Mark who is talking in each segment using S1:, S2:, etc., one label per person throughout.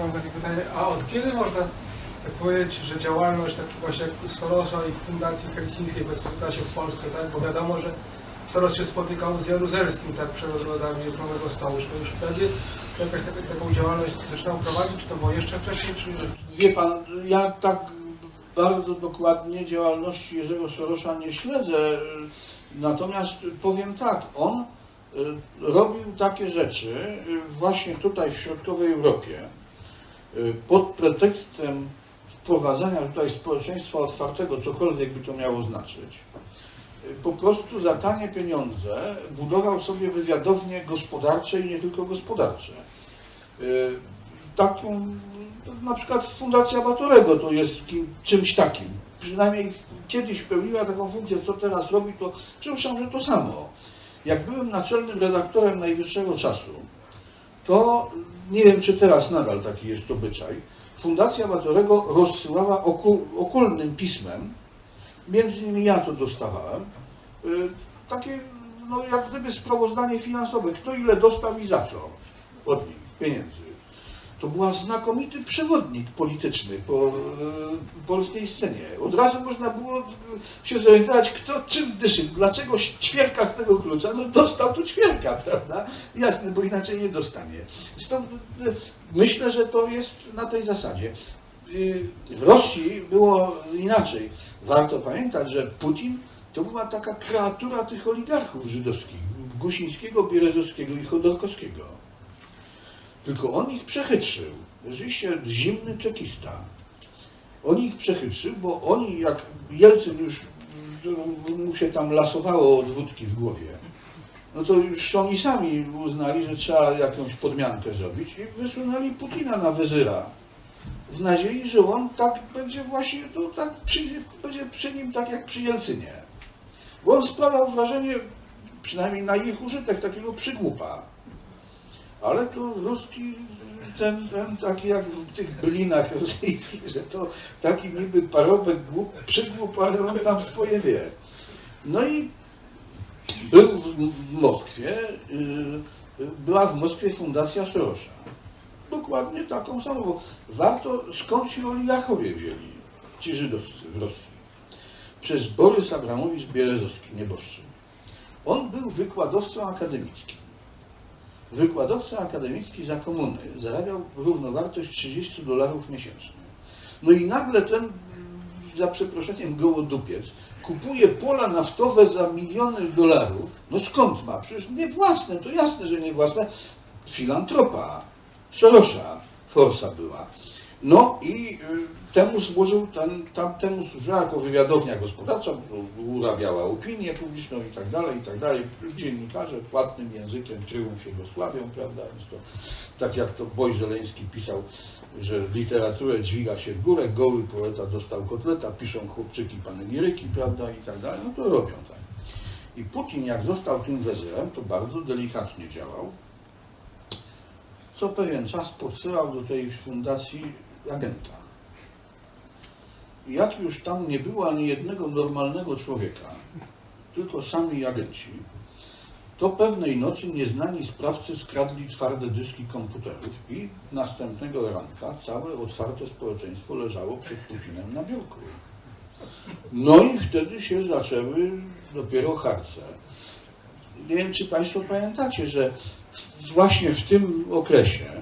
S1: Mam takie pytanie, a od kiedy można powiedzieć, że działalność tak właśnie Sorosa i Fundacji Helsińskiej spotyka się w Polsce, tak? Bo wiadomo, że Soros się spotykał z Jaruzelskim tak przed ogrodami Okrągłego Stołu. Czy już wtedy jakaś taka, taką działalność zaczynał prowadzić, czy to było jeszcze wcześniej, czy...
S2: Wie pan, ja tak bardzo dokładnie działalności Jerzego Sorosza nie śledzę, natomiast powiem tak, on y, robił takie rzeczy właśnie tutaj w środkowej Europie pod pretekstem wprowadzania tutaj społeczeństwa otwartego, cokolwiek by to miało znaczyć. y, Po prostu za tanie pieniądze budował sobie wywiadownie gospodarcze i nie tylko gospodarcze. Y, Taką, na przykład Fundacja Batorego to jest kim, czymś takim. Przynajmniej kiedyś pełniła taką funkcję, co teraz robi, to przypuszczam, że to samo. Jak byłem naczelnym redaktorem Najwyższego Czasu, to nie wiem, czy teraz nadal taki jest obyczaj. Fundacja Batorego rozsyłała oku, okulnym pismem, między innymi ja to dostawałem, y, takie no, jak gdyby sprawozdanie finansowe, kto ile dostał i za co od nich pieniędzy. To był znakomity przewodnik polityczny po e, polskiej scenie. Od razu można było e, się zorientować, kto czym dyszy, dlaczego ćwierka z tego klucza, no dostał tu ćwierka, prawda? Jasne, bo inaczej nie dostanie. Stąd e, myślę, że to jest na tej zasadzie. Y, W Rosji było inaczej. Warto pamiętać, że Putin to była taka kreatura tych oligarchów żydowskich, Gusińskiego, Bierezowskiego i Chodorkowskiego. Tylko on ich przechytrzył. Rzeczywiście zimny czekista. On ich przechytrzył, bo oni, jak Jelcyn już mm, mu się tam lasowało od wódki w głowie, no to już oni sami uznali, że trzeba jakąś podmiankę zrobić i wysunęli Putina na wezyra. W nadziei, że on tak będzie właśnie, to tak przy, będzie przy nim tak jak przy Jelcynie. Bo on sprawiał wrażenie, przynajmniej na ich użytek, takiego przygłupa. Ale to ruski, ten, ten taki jak w tych bylinach rosyjskich, że to taki niby parobek głup, przygłup, ale on tam swoje wie. No i był w Moskwie, y, była w Moskwie fundacja Sorosza. Dokładnie taką samą, bo warto skąd się oligarchowie wzięli, ci żydowscy w Rosji. Przez Borys Abramowicz Bierezowski, nieboszczyk. On był wykładowcą akademickim. Wykładowca akademicki za komuny zarabiał równowartość 30 dolarów miesięcznie. No i nagle ten, za przeproszeniem, gołodupiec kupuje pola naftowe za miliony dolarów. No skąd ma? Przecież nie własne, to jasne, że nie własne. Filantropa, Sorosza, Forsa była. No i y, temu służył, ten, tam, temu służyła jako wywiadownia gospodarcza, urabiała opinię publiczną i tak dalej, i tak dalej. Dziennikarze płatnym językiem triumf jego sławią, prawda? Więc to, tak jak to Boj Żeleński pisał, że literaturę dźwiga się w górę, goły poeta dostał kotleta, piszą chłopczyki panegiryki, prawda, i tak dalej, no to robią tak. I Putin jak został tym wezyrem, to bardzo delikatnie działał, co pewien czas podsyłał do tej fundacji agenta. Jak już tam nie było ani jednego normalnego człowieka, tylko sami agenci, to pewnej nocy nieznani sprawcy skradli twarde dyski komputerów i następnego ranka całe otwarte społeczeństwo leżało przed Putinem na biurku. No i wtedy się zaczęły dopiero harce. Nie wiem, czy Państwo pamiętacie, że właśnie w tym okresie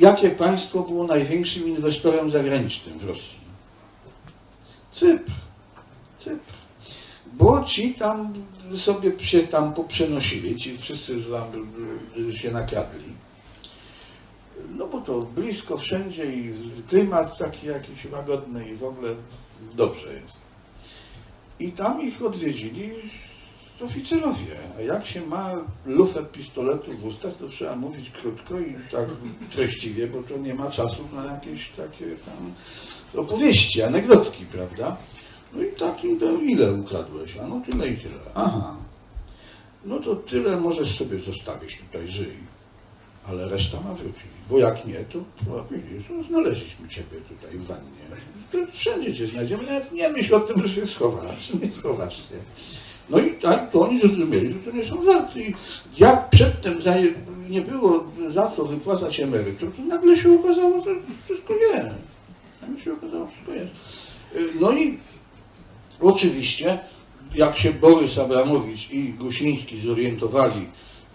S2: jakie państwo było największym inwestorem zagranicznym w Rosji? Cypr. Cypr. Bo ci tam sobie się tam poprzenosili, ci wszyscy tam się nakradli. No bo to blisko wszędzie i klimat taki jakiś łagodny i w ogóle dobrze jest. I tam ich odwiedzili oficerowie. A jak się ma lufę pistoletu w ustach, to trzeba mówić krótko i tak treściwie, bo to nie ma czasu na jakieś takie tam opowieści, anegdotki, prawda? No i to ile ukradłeś? A no tyle i tyle. Aha. No to tyle możesz sobie zostawić tutaj, żyj. Ale reszta ma wrócić. Bo jak nie, to, to widzisz, no, znaleźliśmy ciebie tutaj w wannie. To wszędzie cię znajdziemy. Nawet nie myśl o tym, że się schowasz. Nie schowasz się. No i tak, to oni zrozumieli, że to nie są żarty. I jak przedtem nie było za co wypłacać emerytur, to nagle się okazało, że wszystko jest. Nagle się okazało, że wszystko jest. Y, No i oczywiście, jak się Borys Abramowicz i Gusiński zorientowali,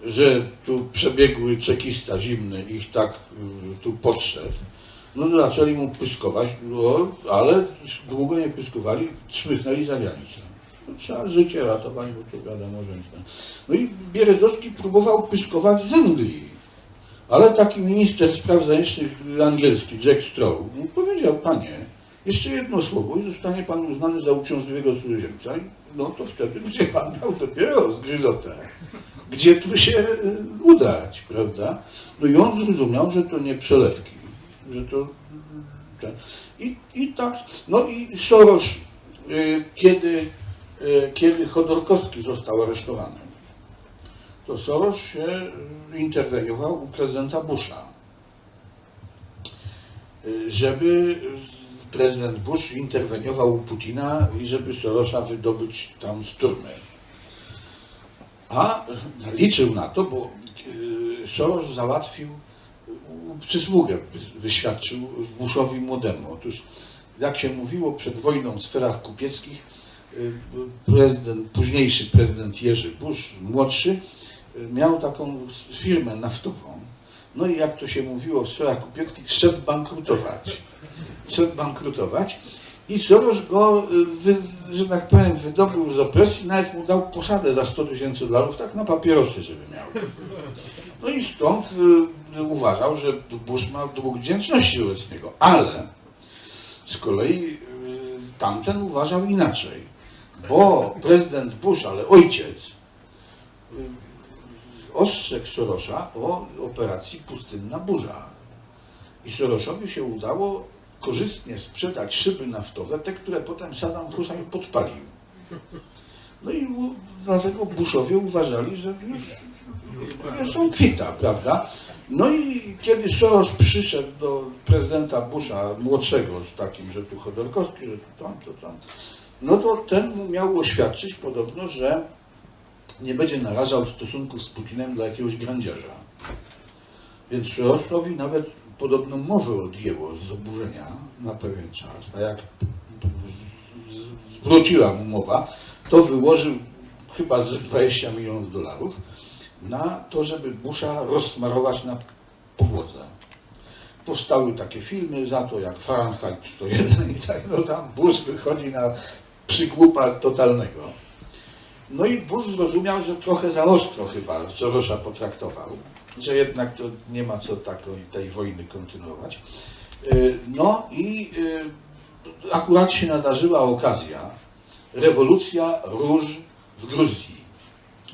S2: że tu przebiegły czekista zimny ich tak y, tu podszedł, no zaczęli mu pyskować, no, ale długo nie pyskowali, czmychnęli za granicę. No, trzeba życie ratować, bo to wiadomo, że. No i Bierezowski próbował pyskować z Anglii. Ale taki minister spraw zagranicznych angielski, Jack Straw, mu powiedział, panie, jeszcze jedno słowo i zostanie pan uznany za uciążliwego cudzoziemca. No to wtedy będzie pan miał dopiero zgryzotę. Gdzie tu się y, udać, prawda? No i on zrozumiał, że to nie przelewki, że to... y, Ten. I, I tak, no i Soros, y, kiedy, y, kiedy Chodorkowski został aresztowany, to Soros się y, interweniował u prezydenta Busha, Y, żeby prezydent Bush interweniował u Putina i żeby Sorosa wydobyć tam z turmy. A liczył na to, bo Soros załatwił przysługę, wy- wyświadczył Bushowi młodemu. Otóż, jak się mówiło przed wojną w sferach kupieckich, prezydent, późniejszy prezydent Jerzy Bush, młodszy, y, miał taką firmę naftową. No i jak to się mówiło w sferach kupieckich, szedł bankrutować. Szedł bankrutować i Soros go, y, wy, że tak powiem, wydobył z opresji, nawet mu dał posadę za 100 tysięcy dolarów, tak na papierosy, żeby miał. No i stąd y, uważał, że Bush ma dług wdzięczności wobec niego, ale z kolei y, tamten uważał inaczej, bo prezydent Bush, ale ojciec, ostrzegł Sorosa o operacji Pustynna Burza. I Sorosowi się udało korzystnie sprzedać szyby naftowe, te, które potem Saddam Hussein podpalił. No i dlatego Bushowie uważali, że już nie są kwita, prawda? No i kiedy Soros przyszedł do prezydenta Busha młodszego z takim, że tu Chodorkowski, że tu tam, to tam, no to ten mu miał oświadczyć podobno, że nie będzie narażał stosunków z Putinem dla jakiegoś grandierza. Więc Sorosowi nawet podobno mowę odjęło z oburzenia na pewien czas, a jak wróciła mu mowa, to wyłożył chyba ze 20 milionów dolarów na to, żeby Busha rozsmarować na podłodze. Powstały takie filmy za to, jak Fahrenheit 101 i tak, no tam Bush wychodzi na przygłupa totalnego. No i Bush zrozumiał, że trochę za ostro chyba Sorosza potraktował, że jednak to nie ma co takiej tej wojny kontynuować. Y, No i y, akurat się nadarzyła okazja, rewolucja róż w Gruzji.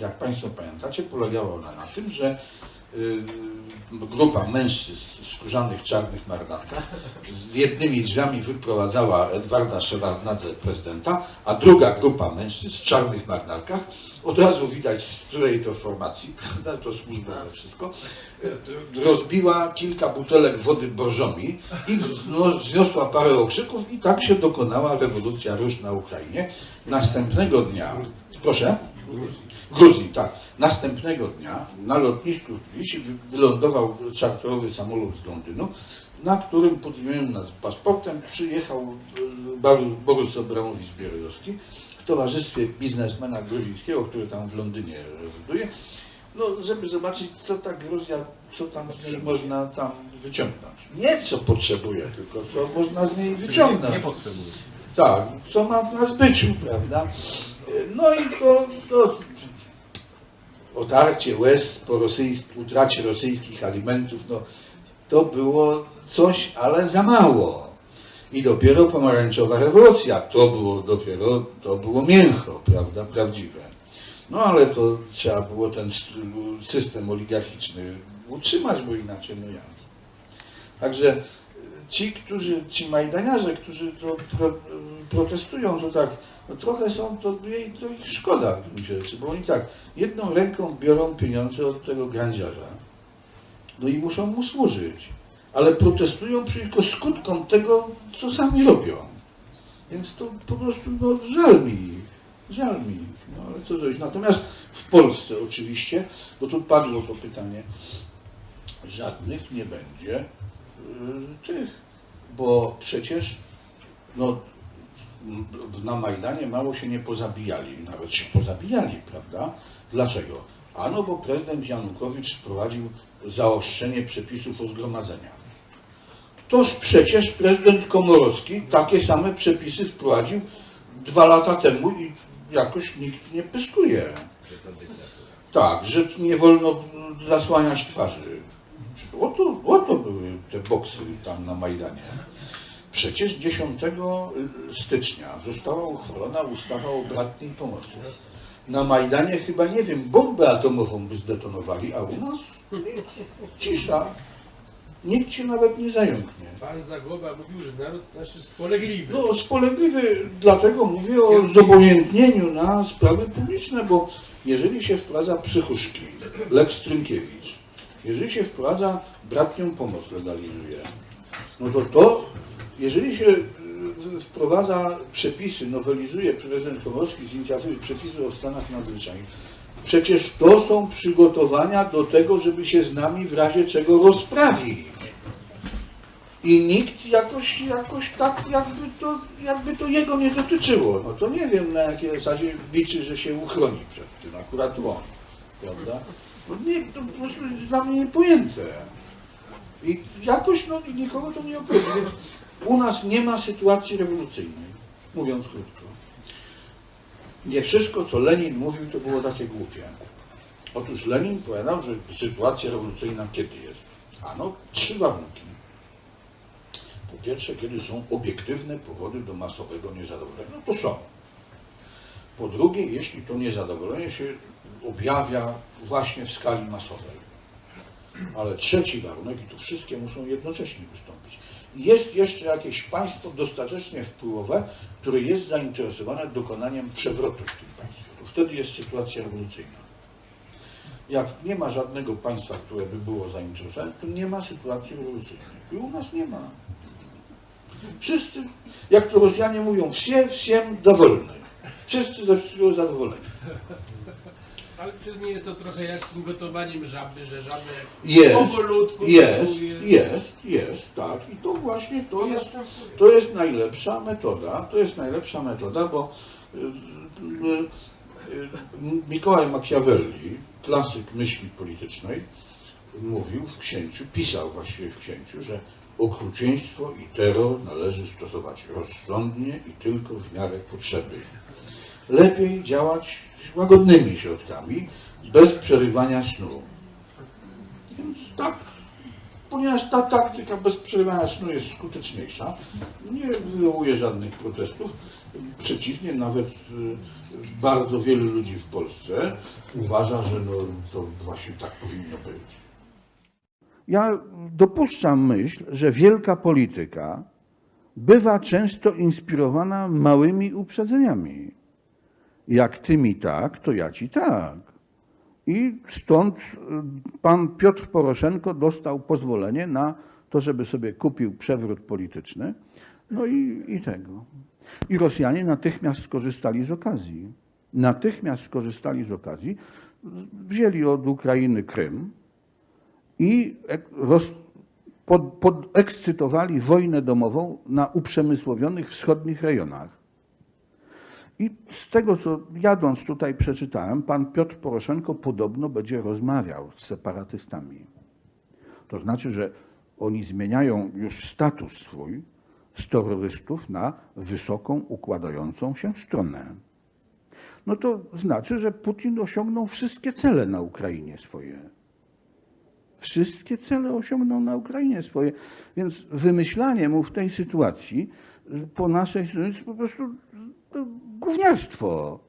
S2: Jak Państwo pamiętacie, polegała ona na tym, że y, grupa mężczyzn w skórzanych czarnych marynarkach z jednymi drzwiami wyprowadzała Edwarda Szewardnadze, prezydenta, a druga grupa mężczyzn w czarnych marynarkach, od razu widać z której to formacji, prawda, to służbowe wszystko, y, rozbiła kilka butelek wody borżomi i wzniosła parę okrzyków i tak się dokonała rewolucja róż na Ukrainie. Następnego dnia, proszę? Gruzji, tak. Następnego dnia na lotnisku w Tbilisi wy- wylądował czarterowy samolot z Londynu, na którym pod zmienionym paszportem przyjechał e, Borys Abramowicz Bierojowski w towarzystwie biznesmena gruzińskiego, który tam w Londynie rezyduje, no, żeby zobaczyć, co ta Gruzja, co tam z niej można tam wyciągnąć. Nie co potrzebuje, tylko co można z niej wyciągnąć.
S3: Nie, nie potrzebuję.
S2: Tak, co ma na zbyciu, prawda? No i to, to otarcie łez po rosyjsk, utracie rosyjskich alimentów, no to było coś, ale za mało. I dopiero pomarańczowa rewolucja, to było dopiero, to było mięcho, prawda, prawdziwe. No ale to trzeba było ten st- system oligarchiczny utrzymać, bo inaczej no jak. Także ci, którzy, ci majdaniarze, którzy to pro, protestują, to tak, no trochę są, to, to ich szkoda w gruncie rzeczy, bo oni tak, jedną ręką biorą pieniądze od tego grandziarza, no i muszą mu służyć, ale protestują przeciwko skutkom tego, co sami robią. Więc to po prostu, no, żal mi ich, żal mi ich, no ale co zrobić. Natomiast w Polsce oczywiście, bo tu padło to pytanie, żadnych nie będzie y, tych, bo przecież no, na Majdanie mało się nie pozabijali, nawet się pozabijali, prawda? Dlaczego? Ano, bo prezydent Janukowicz wprowadził zaostrzenie przepisów o zgromadzeniach. Toż przecież prezydent Komorowski takie same przepisy wprowadził dwa lata temu i jakoś nikt nie pyskuje. Tak, że nie wolno zasłaniać twarzy. Oto, oto były te boksy tam na Majdanie. Przecież 10 stycznia została uchwalona ustawa o bratniej pomocy. Na Majdanie chyba, nie wiem, bombę atomową by zdetonowali, a u nas cisza. Nikt się nawet nie zająknie.
S3: Pan Zagłoba mówił, że naród nasz jest spolegliwy.
S2: No, spolegliwy, dlatego mówię o zobojętnieniu na sprawy publiczne, bo jeżeli się wprowadza psychuszki, Lex Trynkiewicz, jeżeli się wprowadza bratnią pomoc, legalizuje, no to to, jeżeli się y, wprowadza przepisy, nowelizuje prezydent Komorowski z inicjatywy przepisy o stanach nadzwyczajnych, przecież to są przygotowania do tego, żeby się z nami w razie czego rozprawić. I nikt jakoś, jakoś tak, jakby to, jakby to jego nie dotyczyło. No to nie wiem na jakiej zasadzie liczy, że się uchroni przed tym, akurat on, prawda? No nie, to po prostu dla mnie niepojęte. I jakoś no, nikogo to nie obchodzi. U nas nie ma sytuacji rewolucyjnej, mówiąc krótko. Nie wszystko, co Lenin mówił, to było takie głupie. Otóż Lenin powiadał, że sytuacja rewolucyjna kiedy jest? Ano, trzy warunki. Po pierwsze, kiedy są obiektywne powody do masowego niezadowolenia. No to są. Po drugie, jeśli to niezadowolenie się objawia właśnie w skali masowej. Ale trzeci warunek, i tu wszystkie muszą jednocześnie wystąpić. Jest jeszcze jakieś państwo dostatecznie wpływowe, które jest zainteresowane dokonaniem przewrotu w tym państwie. To wtedy jest sytuacja rewolucyjna. Jak nie ma żadnego państwa, które by było zainteresowane, to nie ma sytuacji rewolucyjnej. I u nas nie ma. Wszyscy, jak to Rosjanie mówią, wsie, wsiem dowolny. Wszyscy ze wszystkiego zadowoleni.
S3: Ale czy nie jest to trochę jak z tym gotowaniem żaby, że żabę
S2: Jest,
S3: powolutku
S2: jest,
S3: gotuje?
S2: jest, jest, tak. I to właśnie to jest, to jest najlepsza metoda, to jest najlepsza metoda, bo y, y, y, Mikołaj Machiavelli, klasyk myśli politycznej, mówił w księciu, pisał właściwie w księciu, że okrucieństwo i terror należy stosować rozsądnie i tylko w miarę potrzeby. Lepiej działać łagodnymi środkami, bez przerywania snu. Więc tak, ponieważ ta taktyka bez przerywania snu jest skuteczniejsza, nie wywołuje żadnych protestów. Przeciwnie, nawet y, bardzo wielu ludzi w Polsce uważa, że no, to właśnie tak powinno być. Ja dopuszczam myśl, że wielka polityka bywa często inspirowana małymi uprzedzeniami. Jak ty mi tak, to ja ci tak. I stąd y, pan Piotr Poroszenko dostał pozwolenie na to, żeby sobie kupił przewrót polityczny. No i, i tego. I Rosjanie natychmiast skorzystali z okazji. Natychmiast skorzystali z okazji. Wzięli od Ukrainy Krym i roz, pod, podekscytowali wojnę domową na uprzemysłowionych wschodnich rejonach. I z tego, co jadąc tutaj przeczytałem, pan Piotr Poroszenko podobno będzie rozmawiał z separatystami. To znaczy, że oni zmieniają już status swój z terrorystów na wysoką, układającą się stronę. No to znaczy, że Putin osiągnął wszystkie cele na Ukrainie swoje. Wszystkie cele osiągnął na Ukrainie swoje. Więc wymyślanie mu w tej sytuacji po naszej stronie jest po prostu gówniarstwo.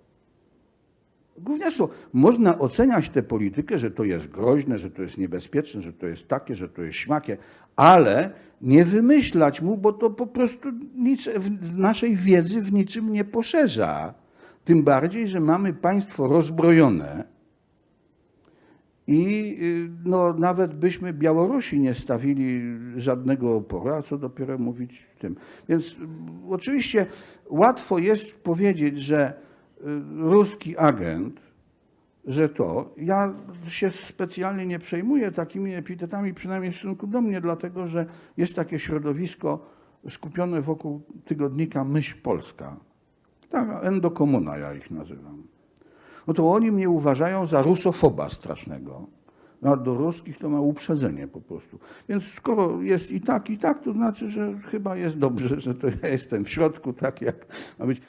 S2: Gówniarstwo. Można oceniać tę politykę, że to jest groźne, że to jest niebezpieczne, że to jest takie, że to jest śmakie, ale nie wymyślać mu, bo to po prostu nic naszej wiedzy w niczym nie poszerza. Tym bardziej, że mamy państwo rozbrojone, i y, no, nawet byśmy Białorusi nie stawili żadnego oporu, a co dopiero mówić w tym. Więc y, oczywiście łatwo jest powiedzieć, że y, ruski agent że to. Ja się specjalnie nie przejmuję takimi epitetami, przynajmniej w stosunku do mnie, dlatego że jest takie środowisko skupione wokół tygodnika Myśl Polska. Tak, endokomuna ja ich nazywam. No to oni mnie uważają za rusofoba strasznego. No, do ruskich to ma uprzedzenie po prostu. Więc skoro jest i tak, i tak, to znaczy, że chyba jest dobrze, że to ja jestem w środku, tak jak ma być.